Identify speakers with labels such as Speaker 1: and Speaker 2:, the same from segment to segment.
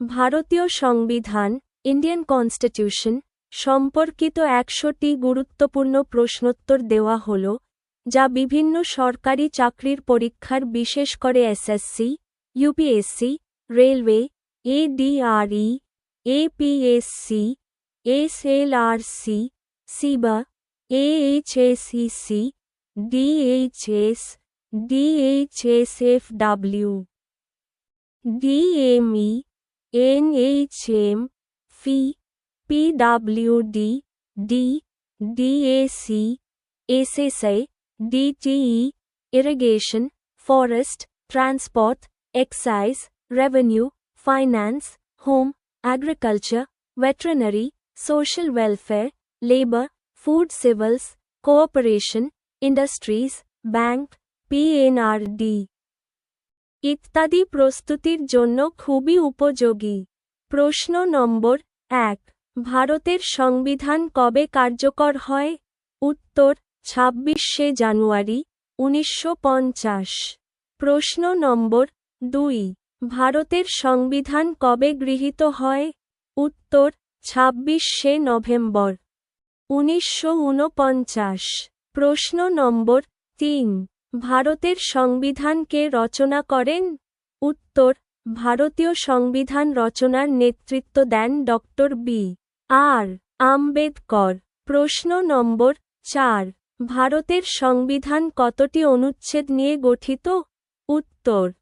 Speaker 1: ভারতীয় সংবিধান Indian constitution সম্পর্কিত একশোটি গুরুত্বপূর্ণ প্রশ্নোত্তর দেওয়া হল, যা বিভিন্ন সরকারি চাকরির পরীক্ষার বিশেষ করে SSC UPSC railway ADRE APSC SLRC SEBA HSEC DHS DHSFW DME NHM, FI, PWD, D, DAC, SSI, DTE, Irrigation, Forest, Transport, Excise, Revenue, Finance, Home, Agriculture, Veterinary, Social Welfare, Labor, Food Civils, Cooperation, Industries, Bank, PNRD. ইত্যাদি প্রস্তুতির জন্য খুবই উপযোগী। প্রশ্ন নম্বর এক। ভারতের সংবিধান কবে কার্যকর হয়? উত্তর, ছাব্বিশে জানুয়ারি, উনিশশো পঞ্চাশ। প্রশ্ন নম্বর দুই। ভারতের সংবিধান কবে গৃহীত হয়? উত্তর, ছাব্বিশে নভেম্বর, উনিশশো ঊনপঞ্চাশ। প্রশ্ন নম্বর তিন। ভারতের সংবিধান কে রচনা করেন? উত্তর, ভারতীয় সংবিধান রচনার নেতৃত্ব দেন ডক্টর বি. আর. আম্বেদকর। প্রশ্ন নম্বর চার, ভারতের সংবিধান কতটি অনুচ্ছেদ নিয়ে গঠিত? উত্তর,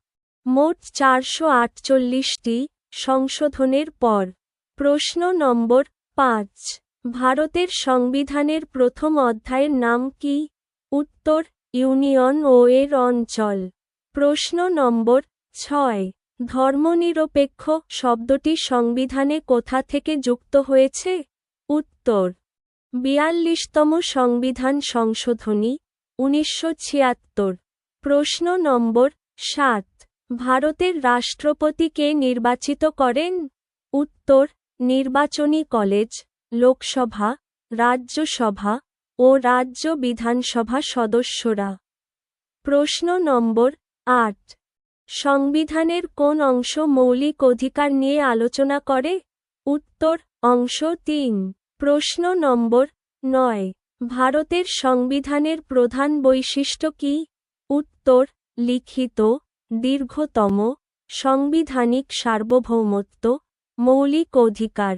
Speaker 1: মোট চারশো আটচল্লিশটি সংশোধনের পর। প্রশ্ন নম্বর পাঁচ, ভারতের সংবিধানের প্রথম অধ্যায়ের নাম কি? উত্তর ইউনিয়ন ও এর অঞ্চল। প্রশ্ন নম্বর ছয়। ধর্মনিরপেক্ষ শব্দটি সংবিধানে কোথা থেকে যুক্ত হয়েছে? উত্তর। বিয়াল্লিশতম সংবিধান সংশোধনী, উনিশশো ছিয়াত্তর। প্রশ্ন নম্বর সাত। ভারতের রাষ্ট্রপতিকে নির্বাচিত করেন? উত্তর, নির্বাচনী কলেজ, লোকসভা, রাজ্যসভা ও রাজ্য বিধানসভা সদস্যরা। প্রশ্ন নম্বর আট। সংবিধানের কোন অংশ মৌলিক অধিকার নিয়ে আলোচনা করে? উত্তর, অংশ তিন। প্রশ্ন নম্বর নয়। ভারতের সংবিধানের প্রধান বৈশিষ্ট্য কি? উত্তর, লিখিত, দীর্ঘতম, সংবিধানিক সার্বভৌমত্ব, মৌলিক অধিকার,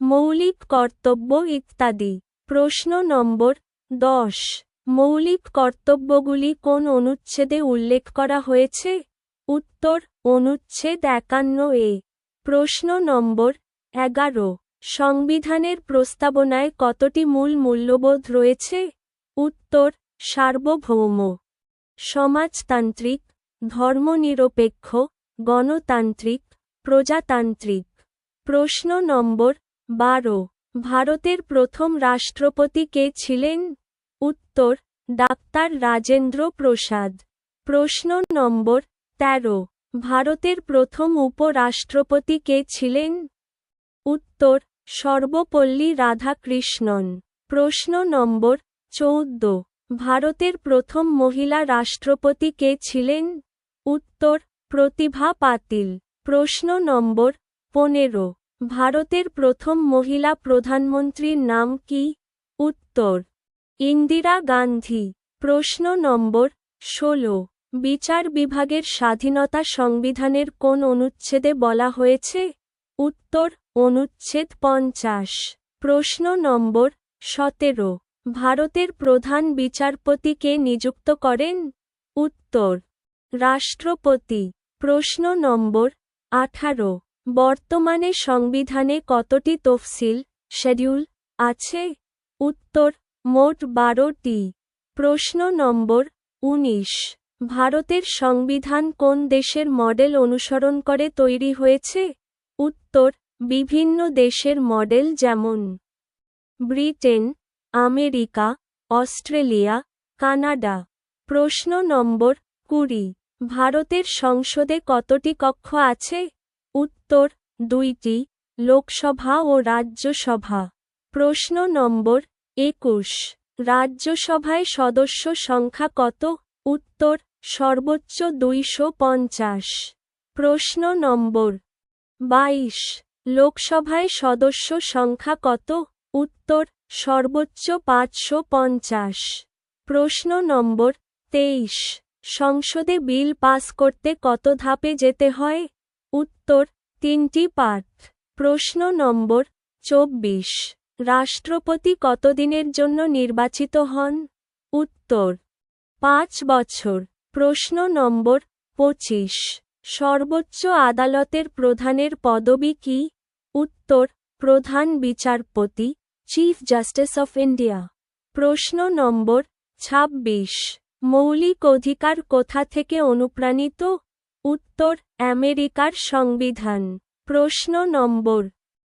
Speaker 1: মৌলিক কর্তব্য ইত্যাদি। প্রশ্ন নম্বর দশ। মৌলিক কর্তব্যগুলি কোন অনুচ্ছেদে উল্লেখ করা হয়েছে? উত্তর, অনুচ্ছেদ একান্ন এ। প্রশ্ন নম্বর এগারো। সংবিধানের প্রস্তাবনায় কতটি মূল মূল্যবোধ রয়েছে? উত্তর, সার্বভৌম। সমাজতান্ত্রিক, ধর্মনিরপেক্ষ, গণতান্ত্রিক, প্রজাতান্ত্রিক। প্রশ্ন নম্বর বারো। ভারতের প্রথম রাষ্ট্রপতি কে ছিলেন? উত্তর, ডাক্তার রাজেন্দ্র প্রসাদ। প্রশ্ন নম্বর তেরো। ভারতের প্রথম উপরাষ্ট্রপতি কে ছিলেন? উত্তর, সর্বপল্লী রাধাকৃষ্ণন। প্রশ্ন নম্বর চৌদ্দ। ভারতের প্রথম মহিলা রাষ্ট্রপতি কে ছিলেন? উত্তর, প্রতিভা পাতিল। প্রশ্ন নম্বর পনেরো। ভারতের প্রথম মহিলা প্রধানমন্ত্রীর নাম কি? উত্তর। ইন্দিরা গান্ধী। প্রশ্ন নম্বর ষোলো। বিচার বিভাগের স্বাধীনতা সংবিধানের কোন অনুচ্ছেদে বলা হয়েছে? উত্তর, অনুচ্ছেদ পঞ্চাশ। প্রশ্ন নম্বর সতেরো। ভারতের প্রধান বিচারপতিকে নিযুক্ত করেন? উত্তর। রাষ্ট্রপতি। প্রশ্ন নম্বর আঠারো। বর্তমানে সংবিধানে কতটি তফসিল, শেডিউল আছে? উত্তর, মোট বারোটি। প্রশ্ন নম্বর উনিশ। ভারতের সংবিধান কোন দেশের মডেল অনুসরণ করে তৈরি হয়েছে? উত্তর, বিভিন্ন দেশের মডেল যেমন ব্রিটেন, আমেরিকা, অস্ট্রেলিয়া, কানাডা। প্রশ্ন নম্বর কুড়ি। ভারতের সংসদে কতটি কক্ষ আছে? উত্তর দুইটি, লোকসভা ও রাজ্যসভা। প্রশ্ন নম্বর একুশ, রাজ্যসভায় সদস্য সংখ্যা কত? উত্তর, সর্বোচ্চ দুইশো পঞ্চাশ। প্রশ্ন নম্বর বাইশ, লোকসভায় সদস্য সংখ্যা কত? উত্তর, সর্বোচ্চ পাঁচশো পঞ্চাশ। প্রশ্ন নম্বর তেইশ, সংসদে বিল পাস করতে কত ধাপে যেতে হয়? উত্তর, তিনটি পাঠ। প্রশ্ন নম্বর, চব্বিশ। রাষ্ট্রপতি কতদিনের জন্য নির্বাচিত হন? উত্তর, পাঁচ বছর। প্রশ্ন নম্বর, পঁচিশ। সর্বোচ্চ আদালতের প্রধানের পদবি কি? উত্তর, প্রধান বিচারপতি, চিফ জাস্টিস অফ ইন্ডিয়া। প্রশ্ন নম্বর ২৬ মৌলিক অধিকার কোথা থেকে অনুপ্রাণিত? উত্তর আমেরিকার সংবিধান। প্রশ্ন নম্বর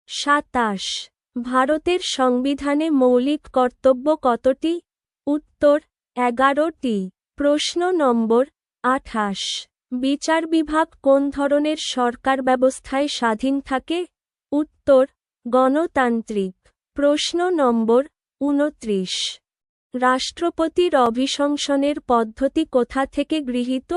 Speaker 1: সাতাশ। ভারতের সংবিধানে মৌলিক কর্তব্য কতটি? উত্তর, এগারোটি। প্রশ্ন নম্বর আঠাশ। বিচার বিভাগ কোন ধরনের সরকার ব্যবস্থায় স্বাধীন থাকে? উত্তর, গণতান্ত্রিক। প্রশ্ন নম্বর উনত্রিশ। রাষ্ট্রপতির অভিশংসনের পদ্ধতি কোথা থেকে গৃহীত?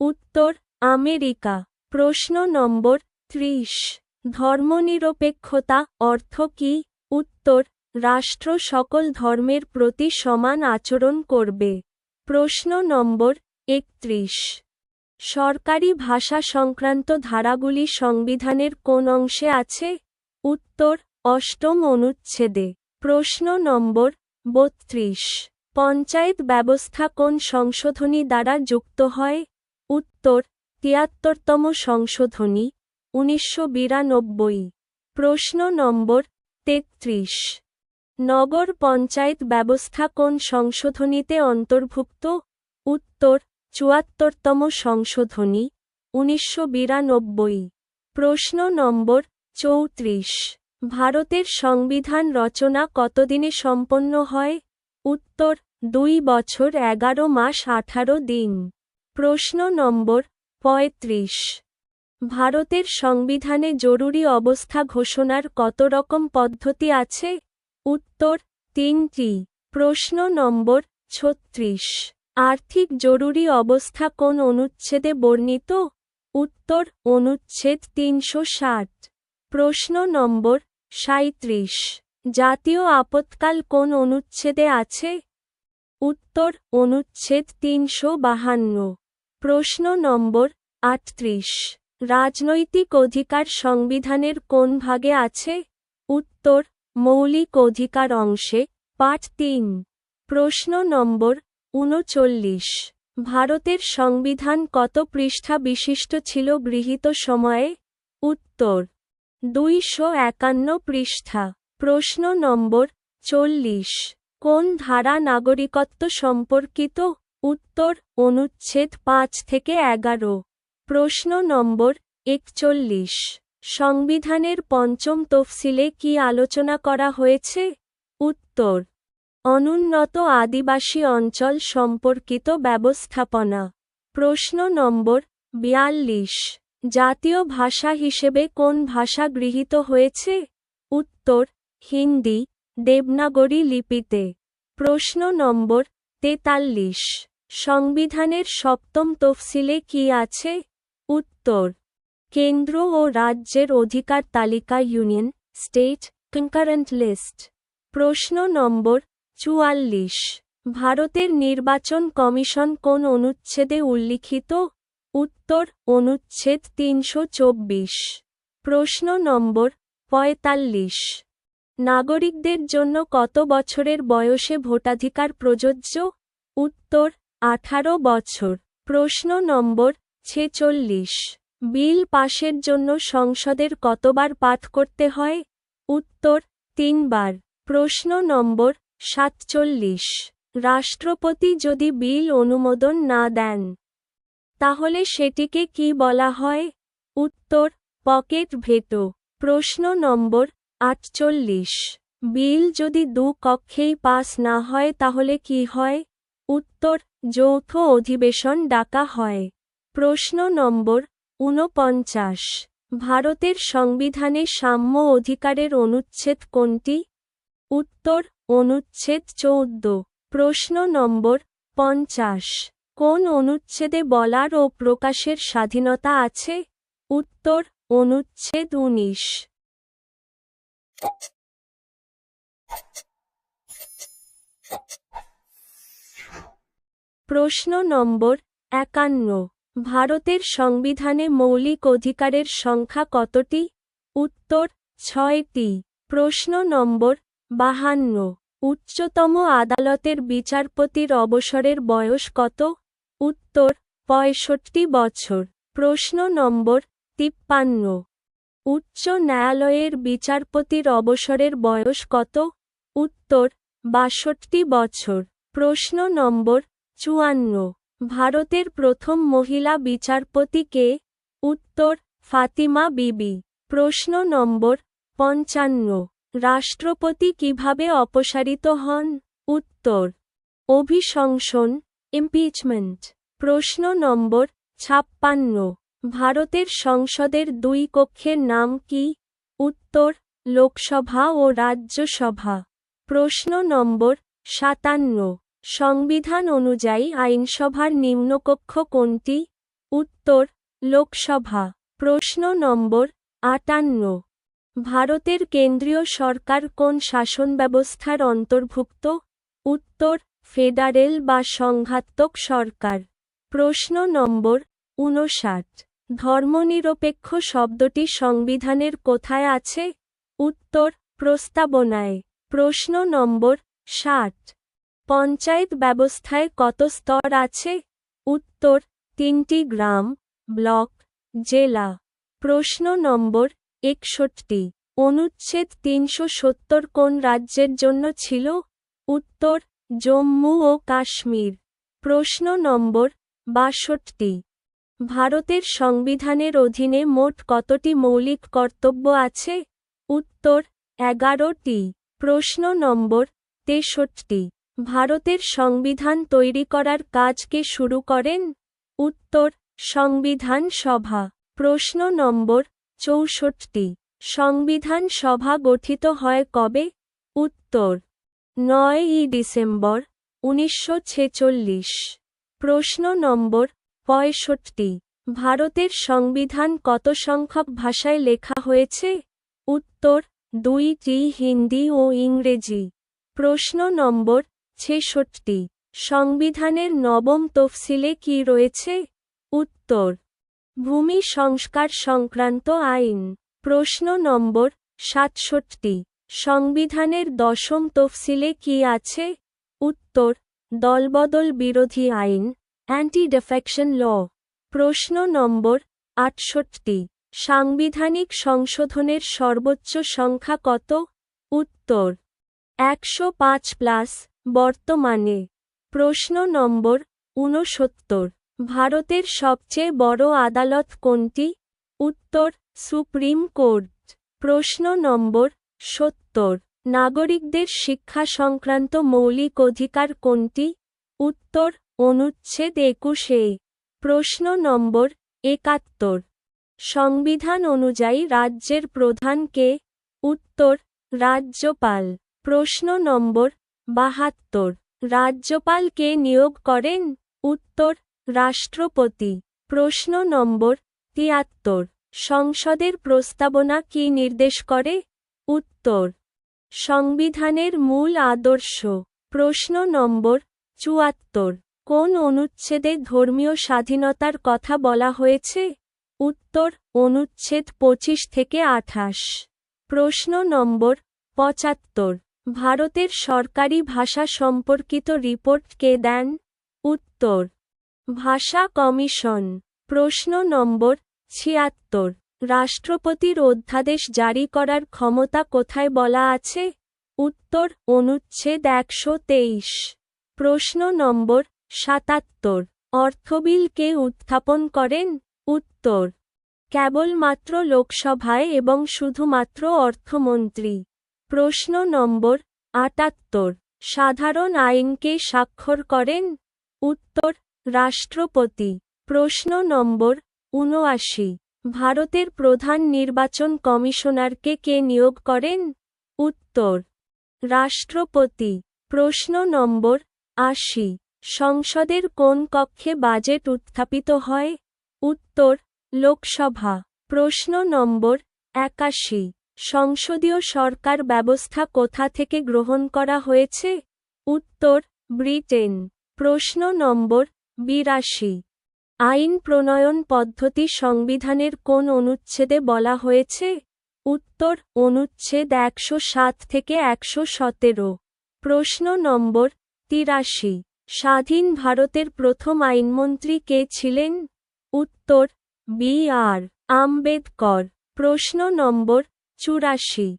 Speaker 1: উত্তর আমেরিকা, প্রশ্ন নম্বর ত্রিশ। ধর্মনিরপেক্ষতা অর্থ কি? উত্তর, রাষ্ট্র সকল ধর্মের প্রতি সমান আচরণ করবে। প্রশ্ন নম্বর একত্রিশ। সরকারি ভাষা সংক্রান্ত ধারাগুলি সংবিধানের কোন অংশে আছে? উত্তর, অষ্টম অনুচ্ছেদে। প্রশ্ন নম্বর বত্রিশ। পঞ্চায়েত ব্যবস্থা কোন সংশোধনী দ্বারা যুক্ত হয়? উত্তর তিয়াত্তরতম সংশোধনী, উনিশশো বিরানব্বই, প্রশ্ন নম্বর তেত্রিশ। নগর পঞ্চায়েত ব্যবস্থা কোন সংশোধনীতে অন্তর্ভুক্ত? উত্তর, চুয়াত্তরতম সংশোধনী, উনিশশো বিরানব্বই। প্রশ্ন নম্বর চৌত্রিশ। ভারতের সংবিধান রচনা কতদিনে সম্পন্ন হয়? উত্তর, দুই বছর এগারো মাস আঠারো দিন। প্রশ্ন নম্বর পঁয়ত্রিশ। ভারতের সংবিধানে জরুরি অবস্থা ঘোষণার কত রকম পদ্ধতি আছে? উত্তর, তিনটি। প্রশ্ন নম্বর, ছত্রিশ। আর্থিক জরুরি অবস্থা কোন অনুচ্ছেদে বর্ণিত? উত্তর, অনুচ্ছেদ তিনশো ষাট। প্রশ্ন নম্বর সাঁত্রিশ জাতীয় আপৎকাল কোন অনুচ্ছেদে আছে? উত্তর, অনুচ্ছেদ তিনশো বাহান্ন। প্রশ্ন নম্বর আটত্রিশ। রাজনৈতিক অধিকার সংবিধানের কোন ভাগে আছে? উত্তর, মৌলিক অধিকার অংশে, পাঠ তিন। প্রশ্ন নম্বর উনচল্লিশ। ভারতের সংবিধান কত পৃষ্ঠা বিশিষ্ট ছিল গৃহীত সময়ে? উত্তর, দুইশো একান্ন পৃষ্ঠা। প্রশ্ন নম্বর চল্লিশ। কোন ধারা নাগরিকত্ব সম্পর্কিত? উত্তর, অনুচ্ছেদ পাঁচ থেকে এগারো। প্রশ্ন নম্বর একচল্লিশ। সংবিধানের পঞ্চম তফসিলে কি আলোচনা করা হয়েছে? উত্তর, অনুন্নত আদিবাসী অঞ্চল সম্পর্কিত ব্যবস্থাপনা। প্রশ্ন নম্বর বিয়াল্লিশ। জাতীয় ভাষা হিসেবে কোন ভাষা গৃহীত হয়েছে? উত্তর, হিন্দি, দেবনাগরী লিপিতে। প্রশ্ন নম্বর তেতাল্লিশ। সংবিধানের সপ্তম তফসিলে কি আছে? উত্তর, কেন্দ্র ও রাজ্যের অধিকার তালিকা ইউনিয়ন, স্টেট, কনকারেন্ট লিস্ট। প্রশ্ন নম্বর চুয়াল্লিশ, ভারতের নির্বাচন কমিশন কোন অনুচ্ছেদে উল্লিখিত? উত্তর, অনুচ্ছেদ তিনশো চব্বিশ। প্রশ্ন নম্বর পঁয়তাল্লিশ, নাগরিকদের জন্য কত বছরের বয়সে ভোটাধিকার প্রযোজ্য? উত্তর আঠারো বছর। প্রশ্ন নম্বর ছেচল্লিশ। বিল পাশের জন্য সংসদের কতবার পাঠ করতে হয়? উত্তর, তিনবার। প্রশ্ন নম্বর সাতচল্লিশ। রাষ্ট্রপতি যদি বিল অনুমোদন না দেন, তাহলে সেটিকে কি বলা হয়? উত্তর, পকেট ভেটো। প্রশ্ন নম্বর আটচল্লিশ। বিল যদি দু কক্ষেই পাস না হয়, তাহলে কি হয়? উত্তর যৌথ অধিবেশন ডাকা হয়। প্রশ্ন নম্বর ঊনপঞ্চাশ। ভারতের সংবিধানে সাম্য অধিকারের অনুচ্ছেদ কোনটি? উত্তর, অনুচ্ছেদ চৌদ্দ। প্রশ্ন নম্বর পঞ্চাশ। কোন অনুচ্ছেদে বলার ও প্রকাশের স্বাধীনতা আছে? উত্তর, অনুচ্ছেদ উনিশ। প্রশ্ন নম্বর একান্ন। ভারতের সংবিধানে মৌলিক অধিকারের সংখ্যা কতটি? উত্তর, ছয়টি। প্রশ্ন নম্বর বাহান্ন। উচ্চতম আদালতের বিচারপতির অবসরের বয়স কত? উত্তর, পঁয়ষট্টি বছর। প্রশ্ন নম্বর তিপ্পান্ন। উচ্চ ন্যায়ালয়ের বিচারপতির অবসরের বয়স কত? উত্তর, বাষট্টি বছর। প্রশ্ন নম্বর চুয়ান্ন। ভারতের প্রথম মহিলা বিচারপতি কে? উত্তর, ফাতিমা বিবি। প্রশ্ন নম্বর পঞ্চান্ন। রাষ্ট্রপতি কীভাবে অপসারিত হন? উত্তর, অভিশংসন ইমপিচমেন্ট প্রশ্ন নম্বর ছাপ্পান্ন। ভারতের সংসদের দুই কক্ষের নাম কি? উত্তর, লোকসভা ও রাজ্যসভা। প্রশ্ন নম্বর সাতান্ন। সংবিধান অনুযায়ী আইনসভার নিম্নকক্ষ কোনটি? উত্তর, লোকসভা। প্রশ্ন নম্বর আটান্ন। ভারতের কেন্দ্রীয় সরকার কোন শাসন ব্যবস্থার অন্তর্ভুক্ত? উত্তর, ফেডারেল বা সংঘাত্মক সরকার। প্রশ্ন নম্বর ঊনষাট। ধর্মনিরপেক্ষ শব্দটি সংবিধানের কোথায় আছে? উত্তর, প্রস্তাবনায়। প্রশ্ন নম্বর ষাট। পঞ্চায়েত ব্যবস্থায় কত স্তর আছে? উত্তর, তিনটি গ্রাম, ব্লক, জেলা। প্রশ্ন নম্বর একষট্টি। অনুচ্ছেদ তিনশো সত্তর কোন রাজ্যের জন্য ছিল? উত্তর, জম্মু ও কাশ্মীর। প্রশ্ন নম্বর বাষট্টি। ভারতের সংবিধানের অধীনে মোট কতটি মৌলিক কর্তব্য আছে? উত্তর, এগারোটি। প্রশ্ন নম্বর তেষট্টি। ভারতের সংবিধান তৈরি করার কাজকে শুরু করেন? উত্তর, সংবিধান সভা। প্রশ্ন নম্বর, চৌষট্টি। সংবিধান সভা গঠিত হয় কবে? উত্তর, নয় ই ডিসেম্বর, উনিশশো ছেচল্লিশ। প্রশ্ন নম্বর, পঁয়ষট্টি। ভারতের সংবিধান কত সংখ্যক ভাষায় লেখা হয়েছে? উত্তর দুইটি হিন্দি ও ইংরেজি। প্রশ্ন নম্বর ছেষট্টি। সংবিধানের নবম তফসিলে কি রয়েছে? উত্তর। ভূমি সংস্কার সংক্রান্ত আইন। প্রশ্ন নম্বর সাতষট্টি। সংবিধানের দশম তফসিলে কি আছে? উত্তর। দলবদল বিরোধী আইন। অ্যান্টি ডেফেকশন ল প্রশ্ন নম্বর আটষট্টি। সাংবিধানিক সংশোধনের সর্বোচ্চ সংখ্যা কত? উত্তর। একশো পাঁচ প্লাস বর্তমানে। প্রশ্ন নম্বর ঊনসত্তর। ভারতের সবচেয়ে বড় আদালত কোনটি? উত্তর, সুপ্রিম কোর্ট। প্রশ্ন নম্বর সত্তর। নাগরিকদের শিক্ষা সংক্রান্ত মৌলিক অধিকার কোনটি? উত্তর, অনুচ্ছেদ একুশে। প্রশ্ন নম্বর একাত্তর। সংবিধান অনুযায়ী রাজ্যের প্রধানকে উত্তর, রাজ্যপাল। প্রশ্ন নম্বর বাহাত্তর। রাজ্যপালকে নিয়োগ করেন উত্তর রাষ্ট্রপতি। প্রশ্ন নম্বর তিয়াত্তর। সংসদের প্রস্তাবনা কি নির্দেশ করে? উত্তর সংবিধানের মূল আদর্শ। প্রশ্ন নম্বর চুয়াত্তর। কোন অনুচ্ছেদে ধর্মীয় স্বাধীনতার কথা বলা হয়েছে? উত্তর অনুচ্ছেদ পঁচিশ থেকে আঠাশ। প্রশ্ন নম্বর পঁচাত্তর। ভারতের সরকারি ভাষা সম্পর্কিত রিপোর্ট কে দেন? উত্তর, ভাষা কমিশন, প্রশ্ন নম্বর ছিয়াত্তর, রাষ্ট্রপতির অধ্যাদেশ জারি করার ক্ষমতা কোথায় বলা আছে? উত্তর, অনুচ্ছেদ একশো তেইশ, প্রশ্ন নম্বর সাতাত্তর, অর্থবিল কে উত্থাপন করেন? উত্তর, কেবলমাত্র লোকসভায় এবং শুধুমাত্র অর্থমন্ত্রী। প্রশ্ন নম্বর আটাত্তর। সাধারণ আইনকে স্বাক্ষর করেন? উত্তর, রাষ্ট্রপতি। প্রশ্ন নম্বর উনআশি ভারতের প্রধান নির্বাচন কমিশনারকে কে নিয়োগ করেন? উত্তর, রাষ্ট্রপতি। প্রশ্ন নম্বর আশি। সংসদের কোন কক্ষে বাজেট উত্থাপিত হয়? উত্তর, লোকসভা। প্রশ্ন নম্বর একাশি। সংসদীয় সরকার ব্যবস্থা কোথা থেকে গ্রহণ করা হয়েছে? উত্তর, ব্রিটেন। প্রশ্ন নম্বর বিরাশি। আইন প্রণয়ন পদ্ধতি সংবিধানের কোন অনুচ্ছেদে বলা হয়েছে? উত্তর, অনুচ্ছেদ একশো সাত থেকে একশো সতেরো। প্রশ্ন নম্বর তিরাশি। স্বাধীন ভারতের প্রথম আইনমন্ত্রী কে ছিলেন? উত্তর, বি আর আম্বেদকর। প্রশ্ন নম্বর চুরাশি।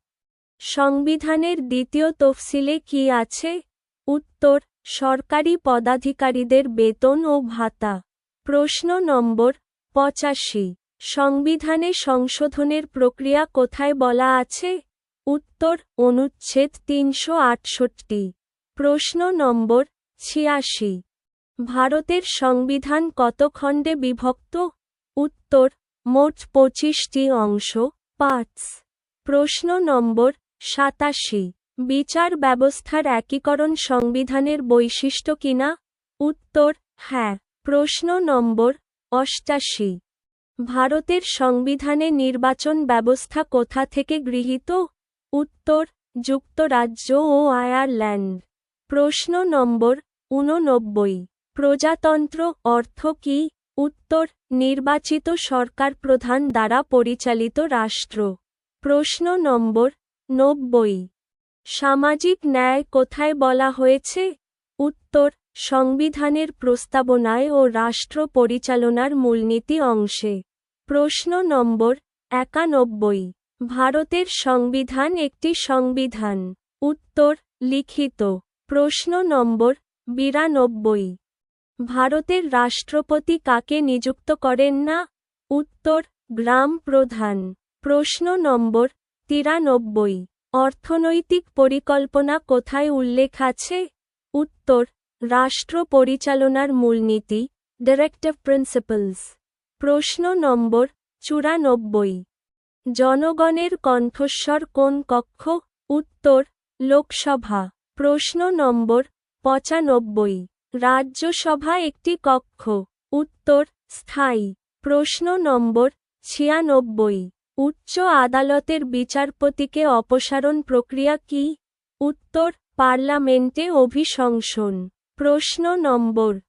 Speaker 1: সংবিধানের দ্বিতীয় তফসিলে কি আছে? উত্তর, সরকারি পদাধিকারীদের বেতন ও ভাতা। প্রশ্ন নম্বর, পঁচাশি। সংবিধানে সংশোধনের প্রক্রিয়া কোথায় বলা আছে? উত্তর, অনুচ্ছেদ তিনশো আটষট্টি। প্রশ্ন নম্বর, ছিয়াশি। ভারতের সংবিধান কত খণ্ডে বিভক্ত? উত্তর, মোট পঁচিশটি অংশ, পাঁচ। প্রশ্ন নম্বর সাতাশি। বিচার ব্যবস্থার একীকরণ সংবিধানের বৈশিষ্ট্য কিনা উত্তর হ্যাঁ। প্রশ্ন নম্বর অষ্টাশি। ভারতের সংবিধানে নির্বাচন ব্যবস্থা কোথা থেকে গৃহীত? উত্তর, যুক্তরাজ্য ও আয়ারল্যান্ড। প্রশ্ন নম্বর ঊননব্বই। প্রজাতন্ত্র অর্থ কি? উত্তর, নির্বাচিত সরকার প্রধান দ্বারা পরিচালিত রাষ্ট্র। প্রশ্ন নম্বর নব্বই। সামাজিক ন্যায় কোথায় বলা হয়েছে? উত্তর, সংবিধানের প্রস্তাবনায় ও রাষ্ট্র পরিচালনার মূলনীতি অংশে। প্রশ্ন নম্বর একানব্বই। ভারতের সংবিধান একটি সংবিধান। উত্তর, লিখিত। প্রশ্ন নম্বর বিরানব্বই। ভারতের রাষ্ট্রপতি কাকে নিযুক্ত করেন না? উত্তর, গ্রাম প্রধান। প্রশ্ন নম্বর তিরানব্বই। অর্থনৈতিক পরিকল্পনা কোথায় উল্লেখ আছে? উত্তর, রাষ্ট্র পরিচালনার মূলনীতি ডিরেক্টিভ প্রিন্সিপালস প্রশ্ন নম্বর চুরানব্বই। জনগণের কণ্ঠস্বর কোন কক্ষ? উত্তর, লোকসভা। প্রশ্ন নম্বর পঁচানব্বই। রাজ্যসভা একটি কক্ষ। উত্তর, স্থায়ী। প্রশ্ন নম্বর ছিয়ানব্বই। উচ্চ আদালতের বিচারপতিকে অপসারণ প্রক্রিয়া কি? উত্তর, পার্লামেন্টে অভিশংসন। প্রশ্ন নম্বর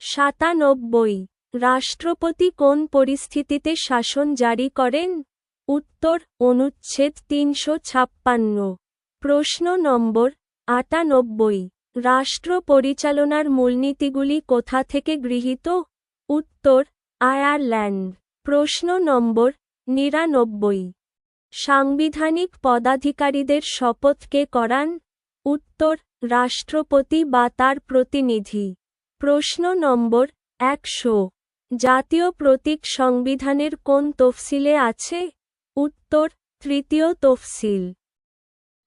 Speaker 1: সাতানব্বই। রাষ্ট্রপতি কোন পরিস্থিতিতে শাসন জারি করেন? উত্তর, অনুচ্ছেদ তিনশো ছাপ্পান্ন। প্রশ্ন নম্বর আটানব্বই। রাষ্ট্র পরিচালনার মূলনীতিগুলি কোথা থেকে গৃহীত? উত্তর, আয়ারল্যান্ড। প্রশ্ন নম্বর নিরানব্বই। সাংবিধানিক পদাধিকারীদের শপথকে করান? উত্তর, রাষ্ট্রপতি বা তার প্রতিনিধি। প্রশ্ন নম্বর একশো। জাতীয় প্রতীক সংবিধানের কোন তফসিলে আছে? উত্তর, তৃতীয় তফসিল।